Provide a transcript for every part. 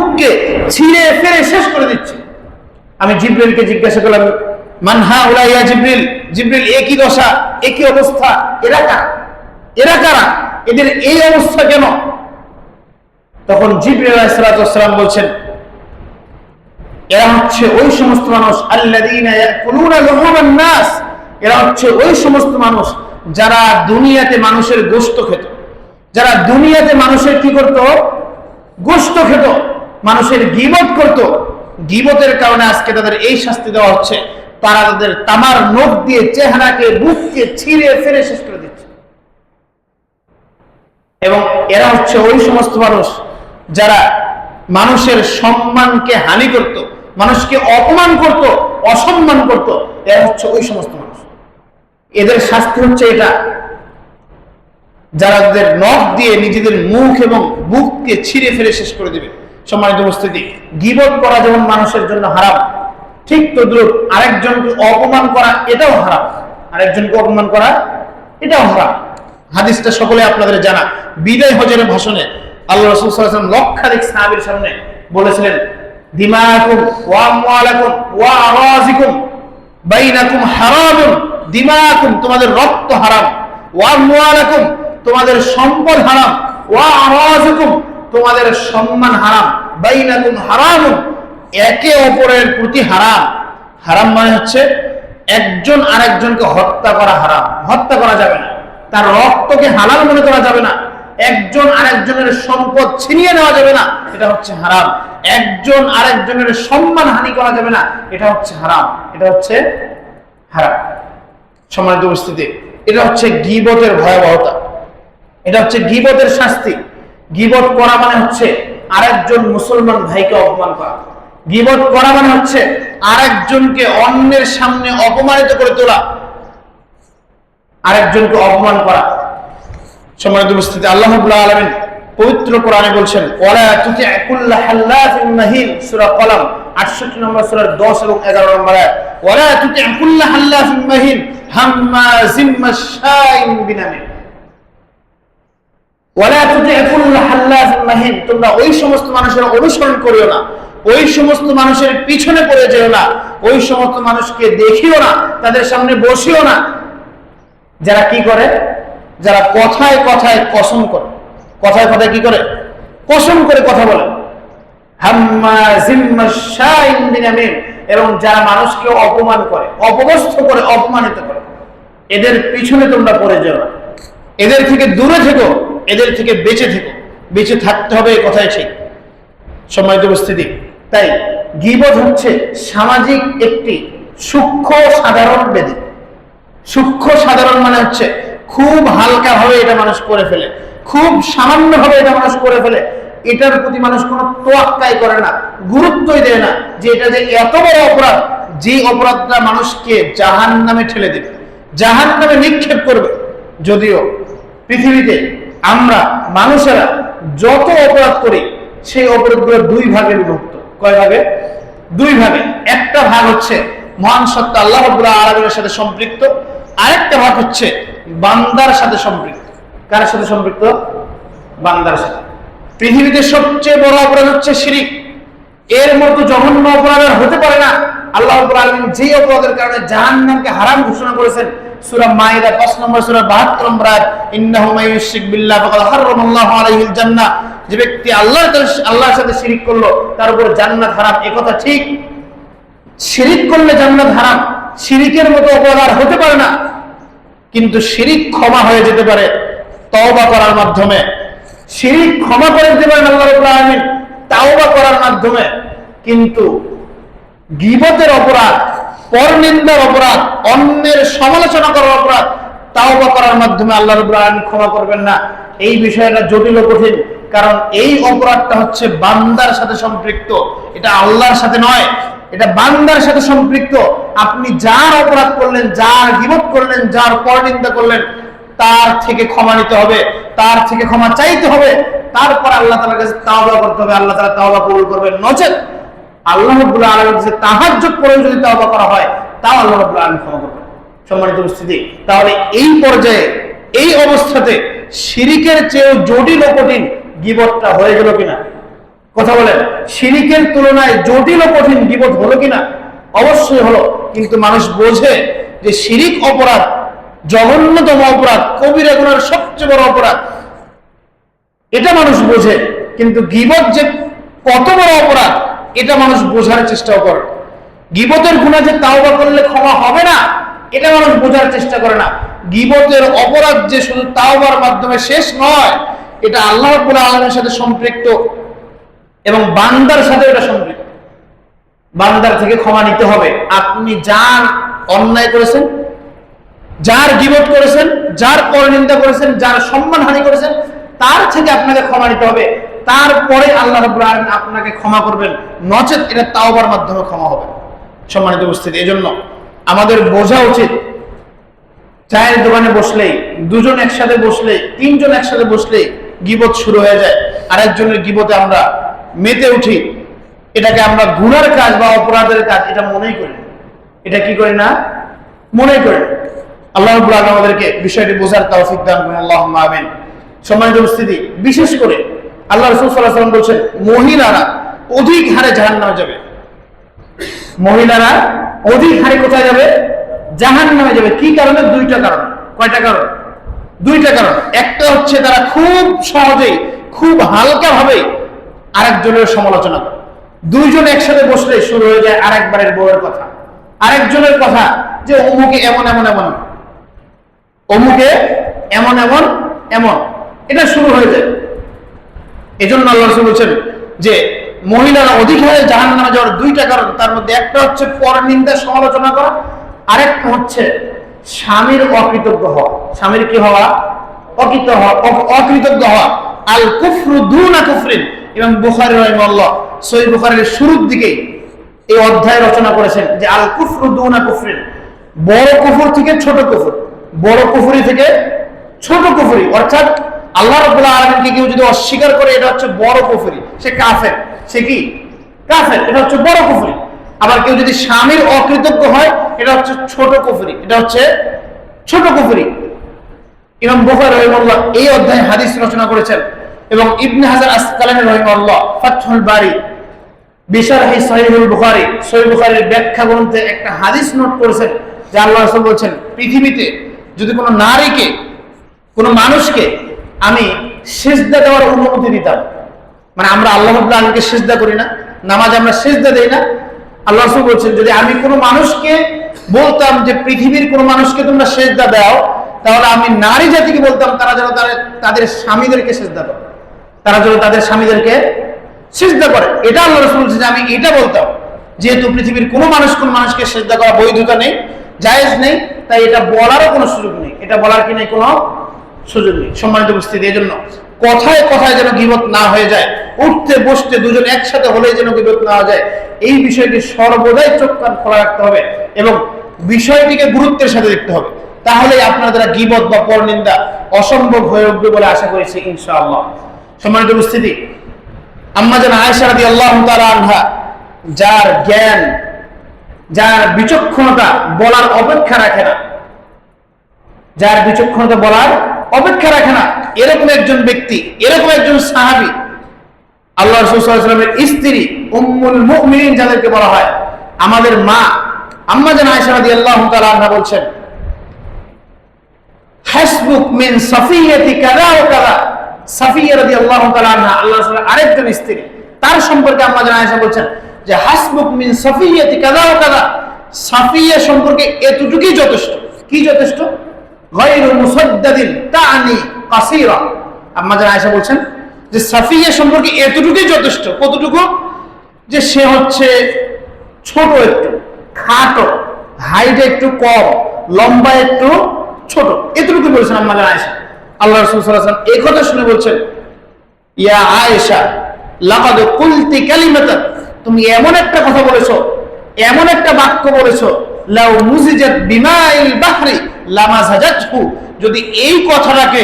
বুককে ছিঁড়ে ফেরে শেষ করে দিচ্ছে। আমি জিব্রিলকে জিজ্ঞাসা করলাম মানহা উলাইয়া জিব্রিল? জিব্রিল একই দশা? একই অবস্থা? এরা কারা? এরা কারা? এদের এই অবস্থা কেন? তখন জিব্রিল আলাইহিসসালাম বলছেন, এরা হচ্ছে ওই সমস্ত মানুষ নাস। এরা হচ্ছে ওই সমস্ত মানুষ যারা দুনিয়াতে মানুষের গোশত খেত। যারা দুনিয়াতে মানুষের কি করত? গোশত খেত। মানুষের গিবত করত। গিবতের কারণে আজকে তাদের এই শাস্তি দেওয়া হচ্ছে। তারা তাদের তামার নখ দিয়ে চেহারাকে, বুককে ছিঁড়ে ফেরে শেষ করে দিচ্ছে। এবং এরা হচ্ছে ওই সমস্ত মানুষ যারা মানুষের সম্মানকে হানি করত, মানুষকে অপমান করত, অসম্মান করত। এরা হচ্ছে ওই সমস্ত মানুষ। এদের শাস্তি হচ্ছে এটা। যারা তাদের নখ দিয়ে নিজেদের মুখ এবং বুককে ছিঁড়ে ফেলে শেষ করে দিবে। সম্মানিত উপস্থিতি। গিবত করা যেমন মানুষের জন্য হারাম, ঠিক তদ্রুপ আরেকজনকে অপমান করা এটাও হারাম, আরেকজনকে অপমান করা এটাও হারাম। হাদিসটা সকলে আপনাদের জানা। বিদায় হজের ভাষণে আল্লাহ রসুল সাল্লাল্লাহু লক্ষাধিক সাহাবীর সামনে বলেছিলেন, দিমাকুম ওয়া আমওয়ালাকুম ওয়া আরাজিকুম, বাইনাকুম হারামুন, দিমাকুম তোমাদের রক্ত হারাম, ওয়া আমওয়ালাকুম তোমাদের সম্পদ হারাম, ওয়া আরাজিকুম তোমাদের সম্মান হারাম। বাইনাকুম হারামুন, একে অপরের প্রতি হারাম। হারাম মানে হচ্ছে একজন আরেকজনকে হত্যা করা হারাম। হত্যা করা যাবে না। তার রক্তকে হালাল মনে করা যাবে না। একজন আরেকজনের সম্পদ ছিনিয়ে নেওয়া যাবে না। এটা হচ্ছে হারাম। একজন আরেকজনের সম্মান হানি করা যাবে না। এটা হচ্ছে হারাম। এটা হচ্ছে হারাম। সম্মানিত উপস্থিতি, এটা হচ্ছে গিবতের ভয়াবহতা। এটা হচ্ছে গিবতের শাস্তি। গিবত করা মানে হচ্ছে আরেকজন মুসলমান ভাইকে অপমান করা। গিবত করা মানে হচ্ছে আরেকজনকে অন্যের সামনে অপমানিত করে তোলা। আরেকজনকে অপমান করা। সম্মানিত উপস্থিতি, আল্লাহ আলামিন পবিত্র কোরআনে বলছেন কলম 68 নম্বর 10 এবং 11 নম্বর তুতি কুল্লা হাল্লাফিন মাহিন তোমরা ওই সমস্ত মানুষের অনুসরণ করিও না। ওই সমস্ত মানুষের পিছনে পড়ে যেও না। ওই সমস্ত মানুষকে দেখিও না, তাদের সামনে বসিও না। যারা কি করে? যারা কথায় কথায় কসম করে। কথায় কথায় কি করে? কসম করে কথা বলে। এবং যারা মানুষকে অপমান করে, অপদস্থ করে, অপমানিত করে, এদের পিছনে তোমরা পড়ে যেও না। এদের থেকে দূরে থেকো। এদের থেকে বেঁচে থেকো। বেঁচে থাকতে হবে এই কথাই ঠিক। সম্মানিত উপস্থিতি, তাই গিবত হচ্ছে সামাজিক একটি সূক্ষ্ম সাধারণ বেদি। সূক্ষ্ম সাধারণ মানে হচ্ছে খুব হালকা ভাবে এটা মানুষ করে ফেলে, খুব সামান্য ভাবে এটা মানুষ করে ফেলে। এটার প্রতি মানুষ কোনো তোয়াক্কাই করে না, গুরুত্বই দেয় না যে এটা যে এত বড় অপরাধ, যে অপরাধটা মানুষকে জাহান নামে ঠেলে দেবে জাহান নামে নিক্ষেপ করবে। যদিও পৃথিবীতে আমরা, মানুষেরা যত অপরাধ করি, সেই অপরাধগুলো দুই ভাগে বিভক্ত। কয় ভাগে? দুই ভাগে। একটা ভাগ হচ্ছে মহান সত্তা আল্লাহ আলামিনের সাথে সম্পৃক্ত। আরেকটা ভাগ হচ্ছে বান্দার সাথে সম্পৃক্ত। কার সাথে সম্পৃক্ত? বান্দার সাথে। পৃথিবীতে সবচেয়ে বড় অপরাধ হচ্ছে শিরিক। এর মতো জঘন্য অপরাধের হতে পারে না। আল্লাহ রাব্বুল আলামিন যে অপরাধের কারণে জাহান্নামকে হারাম ঘোষণা করেছেন সূরা মাইদা 5 নম্বর সূরা 72 নম্বর আয়াত, ইন্নাহু মাইয়ুশরিক বিল্লাহ ফাকাদ হারামাল্লাহু আলাইহিল জান্নাহ। যে ব্যক্তি আল্লাহর আল্লাহর সাথে শিরিক করল, তার উপর জান্নাত হারাম একথা ঠিক? শিরিক করলে জান্নাত হারাম, শিরিকের মতো অপরাধ হতে পারে না। কিন্তু শিরিক ক্ষমা হয়ে যেতে পারে, তওবা করার মাধ্যমে। শিরিক ক্ষমা করে দিতে পারেন আল্লাহ রাব্বুল আলামিন, তাওবা করার মাধ্যমে। কিন্তু গিবতের অপরাধ পরনিন্দার অপরাধ, অন্যের সমালোচনা করার অপরাধ, তাওবা করার মাধ্যমে আল্লাহ রাব্বুল আলামিন ক্ষমা করবেন না। এই বিষয়টা জটিল ও কঠিন, কারণ এই অপরাধটা হচ্ছে বান্দার সাথে সম্পৃক্ত। এটা আল্লাহর সাথে নয়, এটা বান্দার সাথে সম্পৃক্ত। আপনি যার অপরাধ করলেন, যার গিবত করলেন, যার পরনিন্দা করলেন, তার থেকে ক্ষমা নিতে হবে, তার থেকে ক্ষমা চাইতে হবে। তারপর আল্লাহ তাআলার কাছে তাওবা করতে হবে, আল্লাহ তাআলা তাওবা কবুল করবেন। নচেত আল্লাহ রাব্বুল আলামিন কাছে তাহাজ্জুদ করে যদি তাওবা করা হয়, তাও আল্লাহ রাব্বুল আলামিন ক্ষমা করবেন। সম্মানিত উপস্থিতি, তাহলে এই পর্যায়ে, এই অবস্থাতে শিরিকের চেয়েও জটিল ও কঠিন গিবতটা হয়ে গেল কিনা? কথা বলেন, শিরিকের তুলনায় জটিল ও কঠিন বিপদ হলো কিনা? অবশ্যই হলো, কিন্তু মানুষ বোঝে যে শিরিক অপরাধ, জঘন্যতম অপরাধ, কবিরা গুনার সবচেয়ে বড় অপরাধ। এটা মানুষ বোঝে, কিন্তু গিবত যে কত বড় অপরাধ এটা মানুষ বোঝার চেষ্টাও করে। গিবতের গুণা যে তাওবা করলে ক্ষমা হবে না, এটা মানুষ বোঝার চেষ্টা করে না। গিবতের অপরাধ যে শুধু তাওবার মাধ্যমে শেষ নয়, এটা আল্লাহ রাব্বুল আলামিনের সাথে সম্পৃক্ত এবং বান্দার সাথে এটা সম্পৃক্ত। বান্দার থেকে ক্ষমা নিতে হবে। আপনি যার অন্যায় করেছেন, যার গিবত করেছেন, যার পরনিন্দা করেছেন, যার সম্মানহানি করেছেন, তার থেকে আপনাকে ক্ষমা নিতে হবে। তারপরে আল্লাহ আলামিন আপনাকে ক্ষমা করবেন। নচেত এটা তাওবার মাধ্যমে ক্ষমা হবে। সম্মানিত উপস্থিতি, এজন্য আমাদের বোঝা উচিত। চায়ের দোকানে বসলেই, দুজন একসাথে বসলে তিনজন একসাথে বসলেই গিবত শুরু হয়ে যায়। আরেকজনের গিবতে আমরা মেতে উঠি। এটাকে আমরা গুণার কাজ বা অপরাধের কাজ, এটা মনেই করি এটা কি করি না? মনে করি আল্লাহ আমাদেরকে বিষয়টি বোঝার দান করুন। আল্লাহুম্মা আমিন। সম্মানিত উপস্থিতি, বিশেষ করে আল্লাহ রাসূল আলাইহি বলছেন, মহিলারা অধিক হারে জাহান্নামে যাবে। মহিলারা অধিক হারে কোথায় যাবে? জাহান নামে যাবে। কি কারণে? দুইটা কারণ। কয়টা কারণ? দুইটা কারণ। একটা হচ্ছে তারা খুব সহজেই খুব হালকা ভাবে আরেকজনের সমালোচনা করে। দুইজন একসাথে বসলে শুরু হয়ে যায় আরেকবারের বউয়ের কথা। আরেকজনের কথা যে, অমুকে এমন এমন এমন। অমুকে এমন এমন এমন। এটা শুরু হয়ে যায়। এজন্য আল্লাহ রসুল বলছেন যে মহিলারা অধিক হারে জাহান নামে যাওয়ার দুইটা কারণ, তার মধ্যে একটা হচ্ছে পরনিন্দা সমালোচনা করা, আরেকটা হচ্ছে স্বামীর অকৃতজ্ঞ হওয়া। স্বামীর কি হওয়া? অকৃত হওয়া অকৃতজ্ঞ হওয়া। আল কুফরু দুনা কুফরিন। এবং বুখারী রাহিমাহুল্লাহ সহিহ বুখারের শুরুর দিকেই এই অধ্যায় রচনা করেছেন যে আল কুফরু দুনা কুফরিন। বড় কুফর থেকে ছোট কুফর। বড় কুফরি থেকে ছোট কুফরি। অর্থাৎ আল্লাহ রাব্বুল আলামিনকে কেউ যদি অস্বীকার করে, এটা হচ্ছে বড় কুফরি। সে কাফের। সে কি? কাফের। এটা হচ্ছে বড় কুফরি। আবার কেউ যদি স্বামীর অকৃতজ্ঞ হয়, এটা হচ্ছে ছোট কুফরি। এটা হচ্ছে ছোট কুফরি। ইমাম বুখারী রাহিমাহুল্লাহ এই অধ্যায়ে হাদিস রচনা করেছেন। এবং ইবনে হাজার আসকালানি রাহিমাহুল্লাহ, ফাতহুল বারি, বিশারহি সহিহুল বুখারী, সহিহ বুখারীর ব্যাখ্যা গ্রন্থে একটা হাদিস নোট করেছেন, যে আল্লাহ রাসূল বলছেন, পৃথিবীতে যদি কোনো নারীকে, কোনো মানুষকে আমি সেজদা দেওয়ার অনুমতি দিতাম। মানে আমরা আল্লাহ আলামিনকে সেজদা করি না, নামাজ আমরা সেজদা দেই না। আল্লাহ রাসূল বলছেন, যদি আমি কোনো মানুষকে বলতাম যে পৃথিবীর কোনো মানুষকে তোমরা সেজদা দাও, তাহলে আমি নারী জাতিকে বলতাম, তারা যেন তাদের তাদের স্বামীদেরকে সেজদা করে। তারা যেন তাদের স্বামীদেরকে সিজদা করে। এটা আল্লাহ রসুল বলছে যে আমি এটা বলতাম। যেহেতু পৃথিবীর কোনো মানুষ কোন মানুষকে সিজদা করা বৈধতা নেই, জায়েজ নেই, তাই এটা বলারও কোনো সুযোগ নেই। এটা বলার কি নেই কোনো সুযোগ নেই, সম্মানিত উপস্থিতি, এই জন্য কথায় কথায় যেন গিবত না হয়ে যায়, উঠতে বসতে দুজন একসাথে হলে যেন গিবত না যায়, এই বিষয়টি সর্বদাই চোখ কান খোলা রাখতে হবে এবং বিষয়টিকে গুরুত্বের সাথে দেখতে হবে। তাহলেই আপনার দ্বারা গিবত বা পরনিন্দা অসম্ভব হয়ে উঠবে বলে আশা করেছি, ইনশাআল্লাহ। সম্মানিত উপস্থিতি, আম্মা যেন আয়েশা রাদি আল্লাহ আনহা, যার জ্ঞান, যার বিচক্ষণতা বলার অপেক্ষা রাখে না, যার বিচক্ষণতা বলার অপেক্ষা রাখে না। এরকম একজন ব্যক্তি, এরকম একজন সাহাবি, আল্লাহ রসুলের স্ত্রী, উম্মুল মুমিনিন যাদেরকে বলা হয়, আমাদের মা, আম্মা যেন আল্লাহ বলছেন, হাসবুক মিন আল্লাহ স্ত্রী, তার সম্পর্কে আম্মা বলছেন যে মিন ও সাফিয়া সম্পর্কে এতটুকুই যথেষ্ট। কি যথেষ্ট? জান আয়েশা বলছেন যে সাফিয়া সম্পর্কে এতটুকুই যথেষ্ট, কতটুকু? যে সে হচ্ছে ছোট একটু, খাটো হাইট একটু কম, লম্বা একটু ছোট। এতটুকু বলছেন আম্মা জান আয়েশা। আল্লাহ রাসূল সাল্লাল্লাহু এই কথা শুনে বলছেন, ইয়া আয়েশা, লাকাদ কুলতি কালিমাতান তুমি এমন একটা কথা বলেছ, এমন একটা বাক্য বলেছ, লাউ মুজিজাত বিমাইল বাহরি। লামাজাজাতহু যদি এই কথাটাকে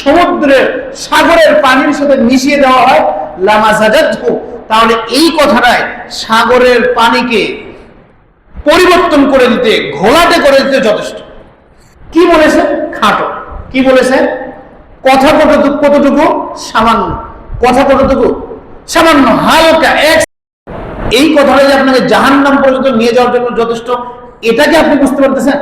সমুদ্রের সাগরের পানির সাথে মিশিয়ে দেওয়া হয় লামাজাজাতহু তাহলে এই কথাটায় সাগরের পানিকে পরিবর্তন করে দিতে, ঘোলাটে করে দিতে যথেষ্ট। কি বলেছে? খাটো। কি বলেছে? কথা কতটুকু কতটুকু? সামান্য। কথা কতটুকু? সামান্য। হালকা এক এই কথাটা যে আপনাকে জাহান্নাম পর্যন্ত নিয়ে যাওয়ার জন্য যথেষ্ট, এটাকে আপনি বুঝতে পারতেছেন?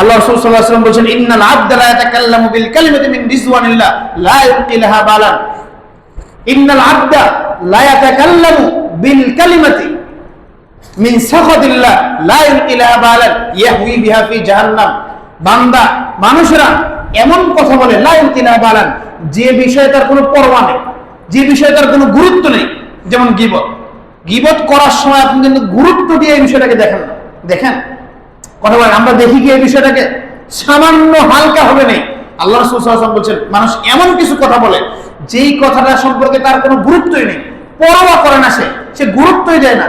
আল্লাহ রাসূল সাল্লাল্লাহু আলাইহি ওয়াসাল্লাম বলেছেন, ইন্নাল আবদা লা ইয়াতাকাল্লামু বিল কালিমাতি মিন রিজওয়ানিল্লাহ, লা ইউলকি লাহা বালান। ইন্নাল আবদা লা ইয়াতাকাল্লামু বিল কালিমাতি মিন সাখাতিল্লাহ, লা ইউলকি লাহা বালান, ইয়াহউই বিহা ফি জাহান্নাম। বান্দা, মানুষেরা এমন কথা বলে, লা ইউলকি বালান, যে বিষয়ে তার কোনো পরোয়া নেই, যে বিষয়ে তার কোনো গুরুত্ব নেই। যেমন গীবত। গীবত করার সময় আপনি কিন্তু গুরুত্ব দিয়ে এই বিষয়টাকে দেখেন না। দেখেন? বলেন, আমরা দেখি কি এই বিষয়টাকে? সামান্য হালকা হবে নেই। আল্লাহ রসুল সাল্লাল্লাহু বলছেন, মানুষ এমন কিছু কথা বলে, যেই কথাটা সম্পর্কে তার কোনো গুরুত্বই নেই। পরোয়া করে না সে সে গুরুত্বই দেয় না।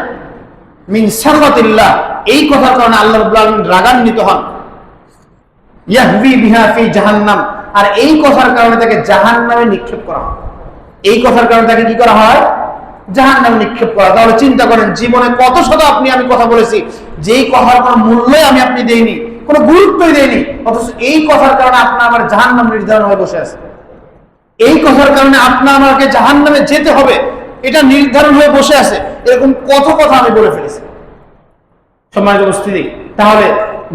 মিন সাখাতিল্লাহ এই কথার কারণে আল্লাহ রাগান্বিত হন। ইয়াহবি বিহা ফি জাহান্নাম, আর এই কথার কারণে তাকে জাহান্নামে নিক্ষেপ করা হয়। এই কথার কারণে তাকে কি করা হয়? জাহান্নামে নিক্ষেপ করা। তাহলে চিন্তা করেন, জীবনে কত শত আপনি, আমি কথা বলেছি, যেই কথার কোনো মূল্যই আমি আপনি দেইনি, কোনো গুরুত্বই দেইনি, অথচ এই কথার কারণে আপনার আমার জাহান্নাম নির্ধারণ হয়ে বসে আছে। এই কথার কারণে আপনার আমাকে জাহান্নামে যেতে হবে, এটা নির্ধারণ হয়ে বসে আছে। এরকম কত কথা আমি বলে ফেলেছি। সম্মানিত উপস্থিতি, তাহলে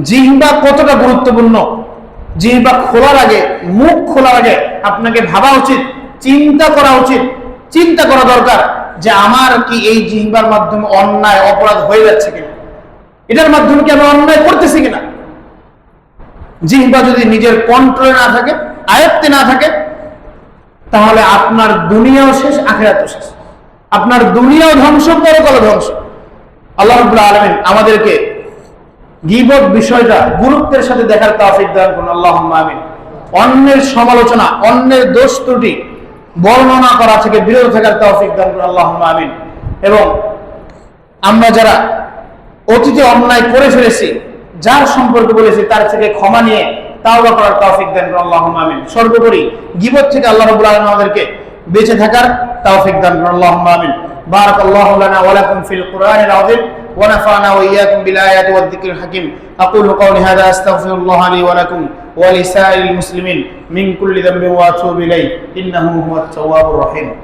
জিহ্বা কতটা গুরুত্বপূর্ণ? জিহ্বা খোলার আগে, মুখ খোলার আগে আপনাকে ভাবা উচিত, চিন্তা করা উচিত, চিন্তা করা দরকার। যে আমার কি এই জিহ্বার মাধ্যমে অন্যায় অপরাধ হয়ে যাচ্ছে কিনা? এটার মাধ্যমে কি আমি অন্যায় করতেছি কিনা? জিহ্বা যদি নিজের কন্ট্রোলে না থাকে, আয়ত্তে না থাকে, তাহলে আপনার দুনিয়াও শেষ, আখেরাতও শেষ। আপনার দুনিয়াও ধ্বংস, পরকালও ধ্বংস। আল্লাহ আলামিন আমাদেরকে গীবত বিষয়টা, গুরুত্বের সাথে দেখার তৌফিক দান করুন। আল্লাহুম্মা আমিন। অন্যের সমালোচনা, অন্যের দোষ ত্রুটি বর্ণনা করা থেকে বিরত থাকার তৌফিক দান করুন আল্লাহ আমিন। এবং আমরা যারা অতীতে অন্যায় করে ফেলেছি, যার সম্পর্কে বলেছি, তার থেকে ক্ষমা নিয়ে তাওবা করার তৌফিক দান করুন আল্লাহ আমিন। সর্বোপরি গিবত থেকে আল্লাহ রাব্বুল আলামিন আমাদেরকে বেঁচে থাকার তৌফিক দান করুন আল্লাহ আমিন। বারাকাল্লাহু লানা ওয়া লাকুম ফিল কুরআনিল আযীম। ونفعنا وإياكم بالآيات والذكر الحكيم. أقول قولي هذا أستغفر الله لي ولكم ولسائر المسلمين من كل ذنب وأتوب إليه. إنه هو التواب الرحيم.